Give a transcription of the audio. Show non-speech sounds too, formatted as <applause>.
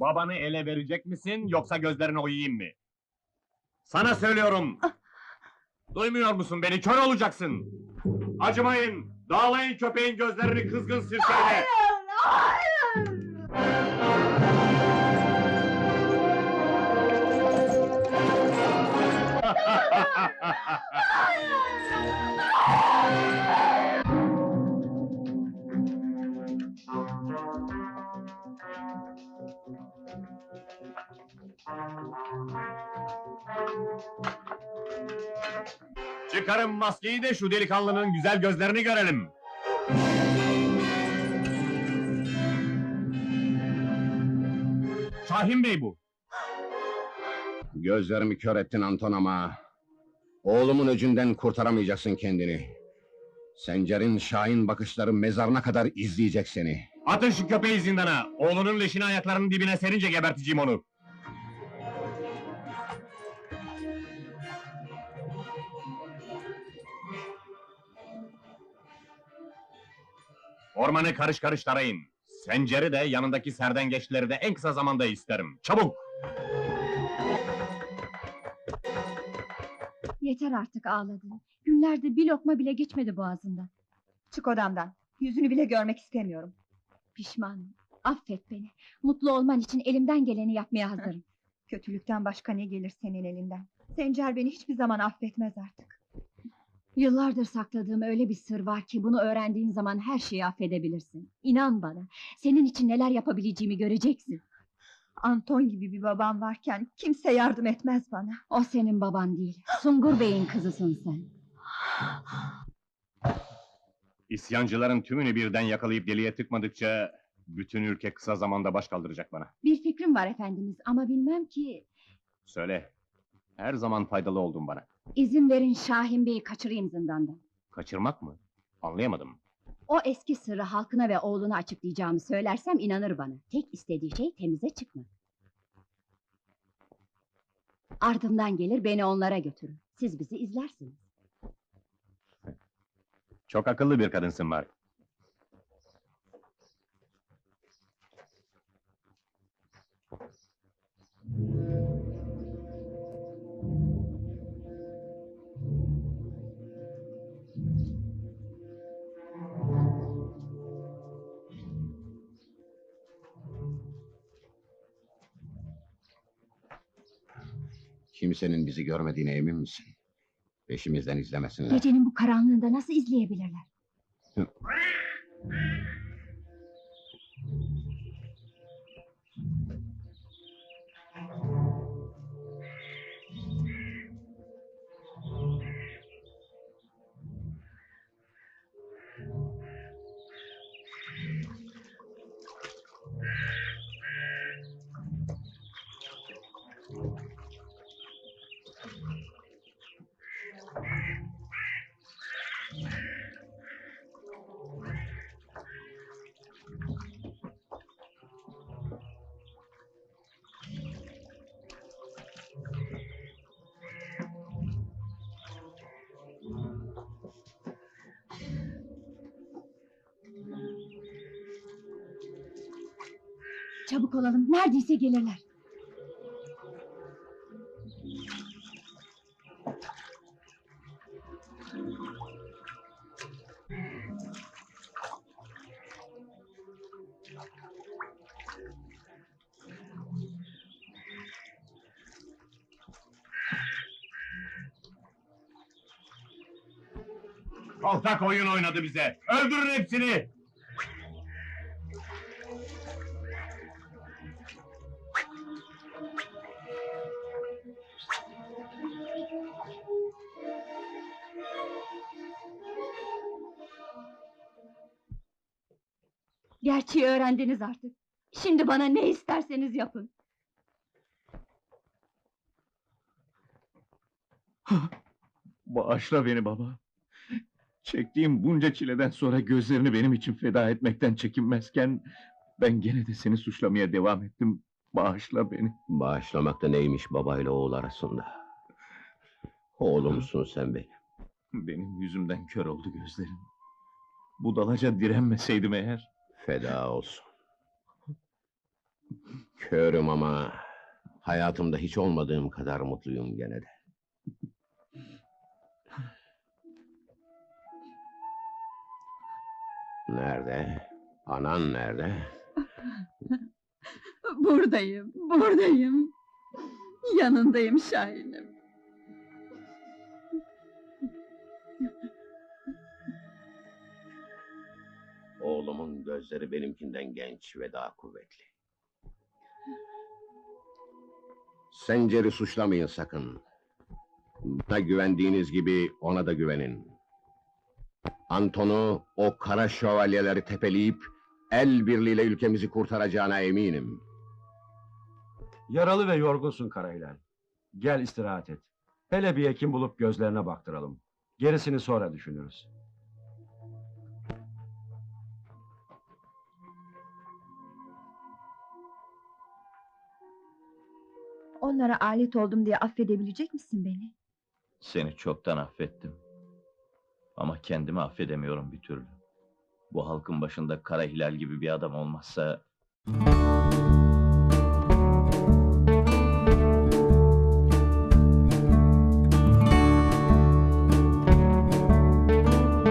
Babanı ele verecek misin yoksa gözlerini oyayım mı? Sana söylüyorum. Duymuyor musun beni? Kör olacaksın. Acımayın. Dağlayın köpeğin gözlerini kızgın sirkeyle. Çıkarın maskeyi de şu delikanlının güzel gözlerini görelim. Şahin Bey bu. Gözlerimi kör ettin Anton ama... Oğlumun öcünden kurtaramayacaksın kendini. Sencer'in şahin bakışları mezarına kadar izleyecek seni. Atın şu köpeği zindana. Oğlunun leşini ayaklarının dibine serince geberteceğim onu. Ormanı karış karış tarayın. Sencer'i de yanındaki serdengeçleri de en kısa zamanda isterim. Çabuk! Yeter artık ağladın. Günlerde bir lokma bile geçmedi boğazından. Çık odamdan. Yüzünü bile görmek istemiyorum. Pişmanım. Affet beni. Mutlu olman için elimden geleni yapmaya hazırım. <laughs> Kötülükten başka ne gelir senin elinden? Sencer beni hiçbir zaman affetmez artık. Yıllardır sakladığım öyle bir sır var ki bunu öğrendiğin zaman her şeyi affedebilirsin. İnan bana. Senin için neler yapabileceğimi göreceksin. Anton gibi bir babam varken kimse yardım etmez bana. O senin baban değil. Sungur Bey'in kızısın sen. İsyancıların tümünü birden yakalayıp deliye tıkmadıkça... ...bütün ülke kısa zamanda baş kaldıracak bana. Bir fikrim var efendimiz ama bilmem ki... Söyle. Her zaman faydalı oldun bana. ...izin verin Şahin Bey'i kaçırayım zindandan. Kaçırmak mı? Anlayamadım. O eski sırrı halkına ve oğluna açıklayacağımı söylersem inanır bana. Tek istediği şey temize çıkmak. Ardımdan gelir beni onlara götürür. Siz bizi izlersiniz. Çok akıllı bir kadınsın Mark. Kimsenin bizi görmediğine emin misin? Peşimizden izlemesinler. Gecenin bu karanlığında nasıl izleyebilirler? <laughs> Çabuk olalım. Neredeyse gelirler. Kaltak oyun oynadı bize. Öldürün hepsini. Gerçeği öğrendiniz artık. Şimdi bana ne isterseniz yapın. <laughs> Bağışla beni baba. Çektiğim bunca çileden sonra gözlerini benim için feda etmekten çekinmezken... ...ben gene de seni suçlamaya devam ettim. Bağışla beni. Bağışlamak da neymiş babayla oğul arasında? Oğlumsun sen benim. Benim yüzümden kör oldu gözlerim. Budalaca direnmeseydim eğer. Feda olsun. Körüm ama hayatımda hiç olmadığım kadar mutluyum gene de. Nerede? Anan nerede? Buradayım, buradayım. Yanındayım Şahin'im. Gözleri benimkinden genç ve daha kuvvetli. Sencer'i suçlamayın sakın. Bana güvendiğiniz gibi ona da güvenin. Anton'u o kara şövalyeleri tepeleyip el birliğiyle ülkemizi kurtaracağına eminim. Yaralı ve yorgunsun Karahilal. Gel istirahat et. Hele bir hekim bulup gözlerine baktıralım. Gerisini sonra düşünürüz. Onlara alet oldum diye affedebilecek misin beni? Seni çoktan affettim. Ama kendimi affedemiyorum bir türlü. Bu halkın başında kara hilal gibi bir adam olmazsa...